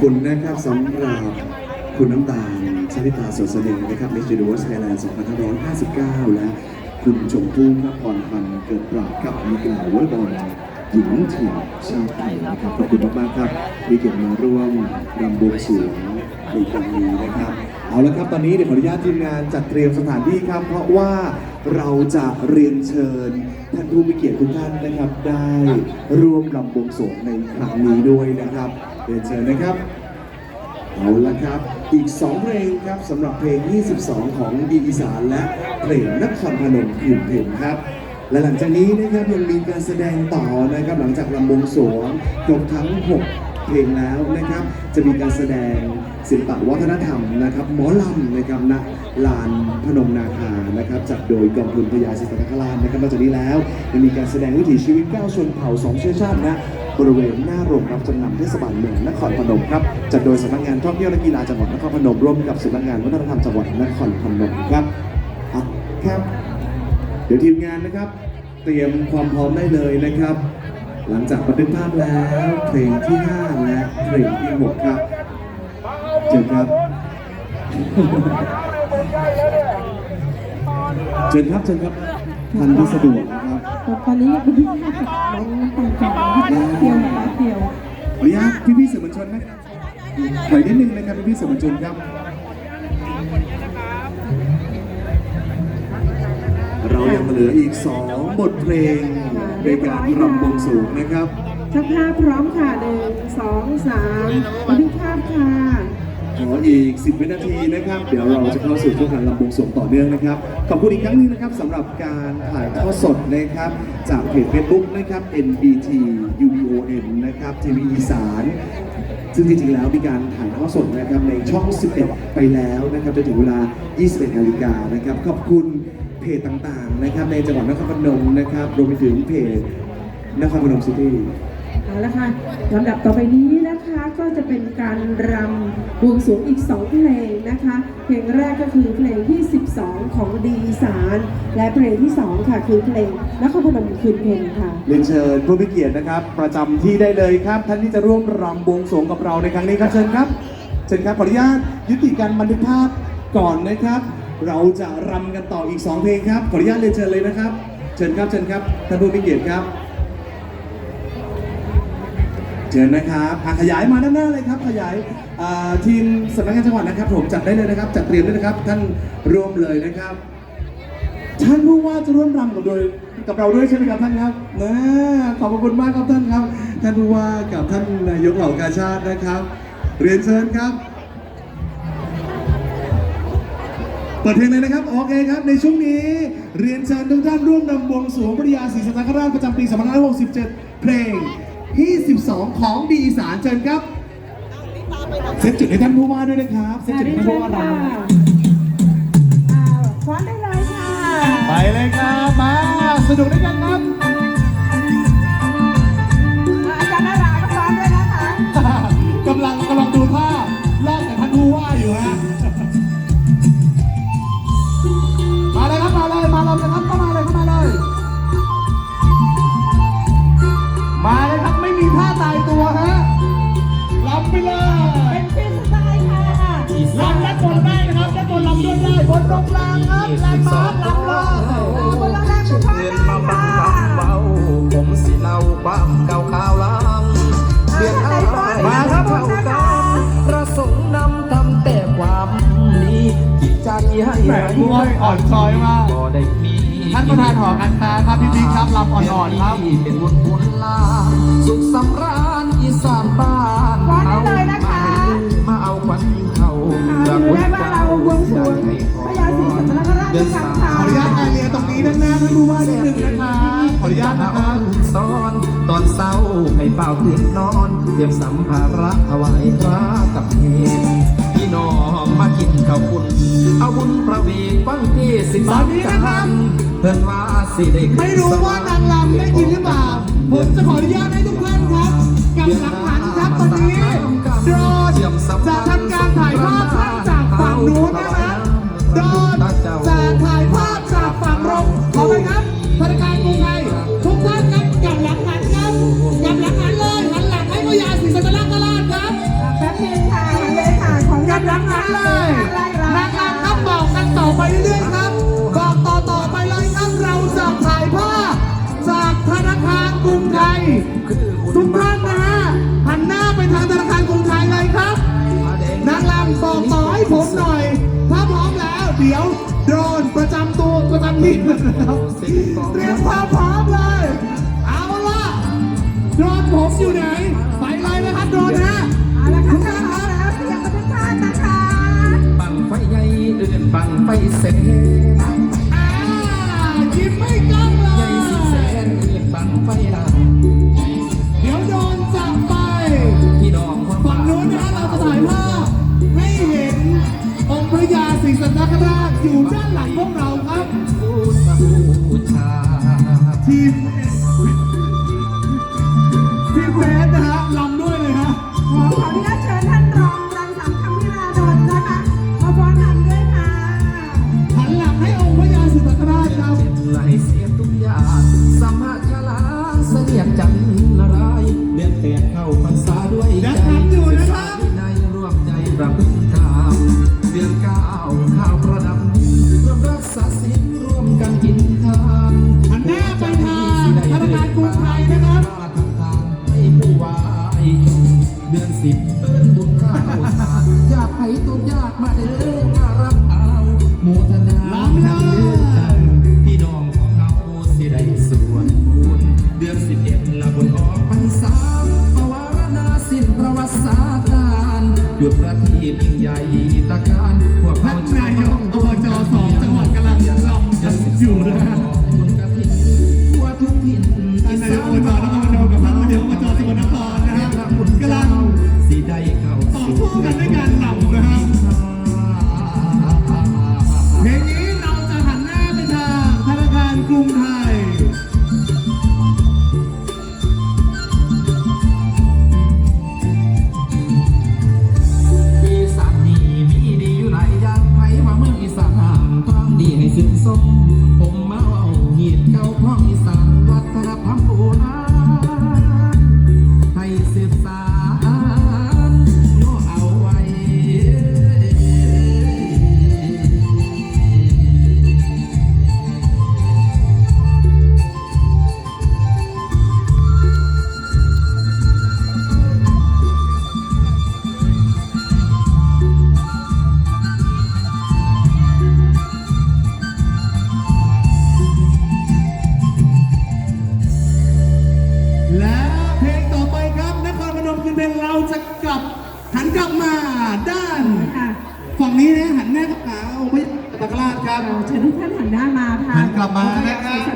คุณนะครับสำหรับคุณน้ำตาลชลิตาสวนเสน่ห์นะครับ Miss Universe Thailand 2559 และคุณชมพู่พระพรพันธ์เกิดปราบกับมีกล่าววอลบอลหญิงทีมชาติไทยนะครับขอบคุณมากๆครับที่เกียรติมาร่วมรำบวงสรวง ในครั้งนี้นะครับ เอาละครับตอนนี้เดี๋ยวขออนุญาตทีมงานจัดเตรียมสถานที่ครับ เพราะว่าเราจะเรียนเชิญท่านผู้มีเกียรติทุกท่านนะครับ ได้ร่วมรำบวงสรวงในครั้งนี้ด้วยนะครับเรียนเชิญนะครับเอาละครับ อีก 2 เพลงครับสำหรับเพลง 22 ของดีอีสานและเพลงนครพนมคืนเพลงครับ และหลังจากนี้นะครับยังมีการแสดงต่อนะครับหลังจากลำบวงสรวงครบทั้ง 6 เพลงแล้วนะครับ จะมีการแสดงศิลปวัฒนธรรมนะครับหมอลำนะครับณลานพนมนาคานะครับจัดโดยกองทุนพญาศิษย์นคราชนะครับนอกจากนี้แล้วยังมีการแสดงวิถีชีวิต9ชนเผ่า2เชื้อชาตินะบริเวณหน้าโรงรับจำนำเทศบาลเมืองนครพนมครับจัดโดยสำนักงานท่องเที่ยวและกีฬาจังหวัดนครพนมร่วมกับสำนักงานวัฒนธรรมจังหวัดนครพนมครับครับ เดี๋ยวทีมงานนะครับ เตรียมความพร้อมได้เลยนะครับ หลังจากบันทึกภาพแล้วเพลงที่ 5 และเพลงที่ 6 ครับเชิญครับเชิญครับเชิญครับทันที่สะดวกนะครับตอนนี้คุณพี่น้องต่างจังหวัดเที่ยวนะคะเที่ยวขออนุญาตพี่พี่ๆสื่อมวลชนนะครับถอยนิดนึงนะครับพี่พี่ๆสื่อมวลชนครับ เรายังเหลืออีก 2 บทเพลง ในการรำบวงสรวงนะครับช่างภาพพร้อมค่ะหนึ่งสองสามบันทึกภาพค่ะขออีก 10 วินาทีนะครับ เดี๋ยวเราจะเข้าสู่ช่วงการรำบวงสรวงต่อเนื่องนะครับ ขอบคุณอีกครั้งหนึงนะครับสำหรับการถ่ายทอดสดนะครับ จากเพจ Facebook นะครับ NBT UBON นะครับทีวีอีสาน ซึ่งจริงๆแล้วมีการถ่ายทอดสดนะครับในช่อง 11 ไปแล้วนะครับจนถึงเวลา 21 นาฬิกานะครับ ขอบคุณ เพจต่างๆนะครับในจังหวัดนครพนมนะครับรวมไปถึงเพจนครพนมซิตี้ เอาละค่ะลำดับต่อไปนี้นะคะก็จะเป็นการรำบวงสรวงอีก 2 เพลงนะคะ เพลงแรกก็คือเพลงที่ 12 ของดีอีสาน และเพลงที่ 2 ค่ะ คือเพลงนครพนมคืนเพลงค่ะ เรียนเชิญผู้มีเกียรตินะครับ ประจำที่ได้เลยครับ ท่านที่จะร่วมรำบวงสรวงกับเราในครั้งนี้ครับเชิญครับ เชิญครับขออนุญาตยุติการบันทึกภาพก่อนนะครับ เราจะรำกันต่ออีก 2 เพลงครับ ขออนุญาตเรียนเชิญเลยนะครับ เชิญครับ เชิญครับ ท่านผู้มีเกียรติครับ เชิญนะครับอะขยายมาด้านหน้าเลยครับ ขยายอ่าทีมสำนักงานจังหวัดนะครับ ผมจัดได้เลยนะครับ จัดเตรียมด้วยนะครับ ท่านร่วมเลยนะครับ ท่านผู้ว่าจะร่วมรำกับโดยกับเราด้วยใช่ไหมครับท่านครับนะขอบพระคุณมากครับท่านครับ ท่านผู้ว่ากับท่านนายกเหล่ากาชาตินะครับ เรียนเชิญครับ เปิดเพลงเลยนะครับ โอเคครับ ในช่วงนี้ เรียนเชิญทุกท่านร่วมนำบวงสรวงพระยาศรีสัตนคราชประจำปี2567 เพลงที่ 12 ของดีอีสานเชิญครับ เซตจุดให้ท่านผู้ว่าด้วยนะครับ เซตจุดให้ท่านผู้ว่าเราอ่าฟ้อนได้เลยค่ะ ไปเลยครับ มาสนุกด้วยกันครับ บนตรงกลางครับลายมาลำเลยอ่าบนรงแรกก็ฟ้อนเรียนได้มาบังค่ะคับเบาผมสิเล่าความเก่าขาวหลังเรียนอะไรมาครับเท่ากันประสงค์นำทำแต่ความดีจิตใจให้แหมผู้ว่าอ่อนช้อยมากได้มีท่านประธานหอการค้าครับพี่บิ๊กครับลำอ่อนๆครับเป็นบุญบุญลาสุขสำราญอีสานบ้านฟ้อนได้เลยนะคะมาเอาขวัญเขาอ่าถือได้ว่าเรา สัตนคราชด้วยกันค่ะขออนุญาตแอเรียตรงนี้ด้านหน้าท่านผู้ว่านิดนึงนะครับขออนุญาตนะครับตอนตอนเศร้าให้เป่าคืนนอนเตรียมสัมภาระเอาไว้พระกับเพนพี่น้องมากินข้าวปุ้นเอาบุญประเวทฟังเทศน์ตอนนี้นะครับเพื่อนว่าสิเด็กไม่รู้ว่านางรำได้ยินหรือเปล่าผมจะขออนุญาตให้ทุกท่านครับกับหลังหันครับตอนนี้โดรนจะทำการถ่ายภาพจากฝั่งนู้นนะครับโดรน จะถ่ายภาพจากฝั่งลงขอไปครับธนาคารกรุงไทยทุกท่านครับกลับหลังหันครับกลับหลังหันเลยหันหลังให้พญาศรีสัตนคราชครับแป๊บนึงค่ะเลยค่ะของกลับหลังหันเลยนะครับต้องบอกกันต่อไปเรื่อยๆครับบอกต่อต่อไปเลยครับเราจะถ่ายภาพจากธนาคารกรุงไทย ประจำตัวประจำที่นะครับเตรียมความพร้อมเลย เอาล่ะโดนผมอยู่ไหน ไปเลยนะครับโดนนะเอาละค่ะถ้าพร้อมแล้เสียงประทุานนะคะ บังไฟใหญ่เดินบังไฟเสร็จ team is คือประเทศยิ่งใหญ่ตะการพวกท่านนายกอบจสองจังหวัดกำลังลองอยู่นะครับวทุกนท่านนายอบจนครพนกับท่านนายกอบจสกลนครนะฮะกำลังสีใดเขาต่อสู้กันด้วยการเหล่านะฮะเพลงนี้เราจะหันหน้าไปทางธนาคารกรุงไทย ถึงทุท่านหันหน้ามาค่ะ หันกลับมานะคะ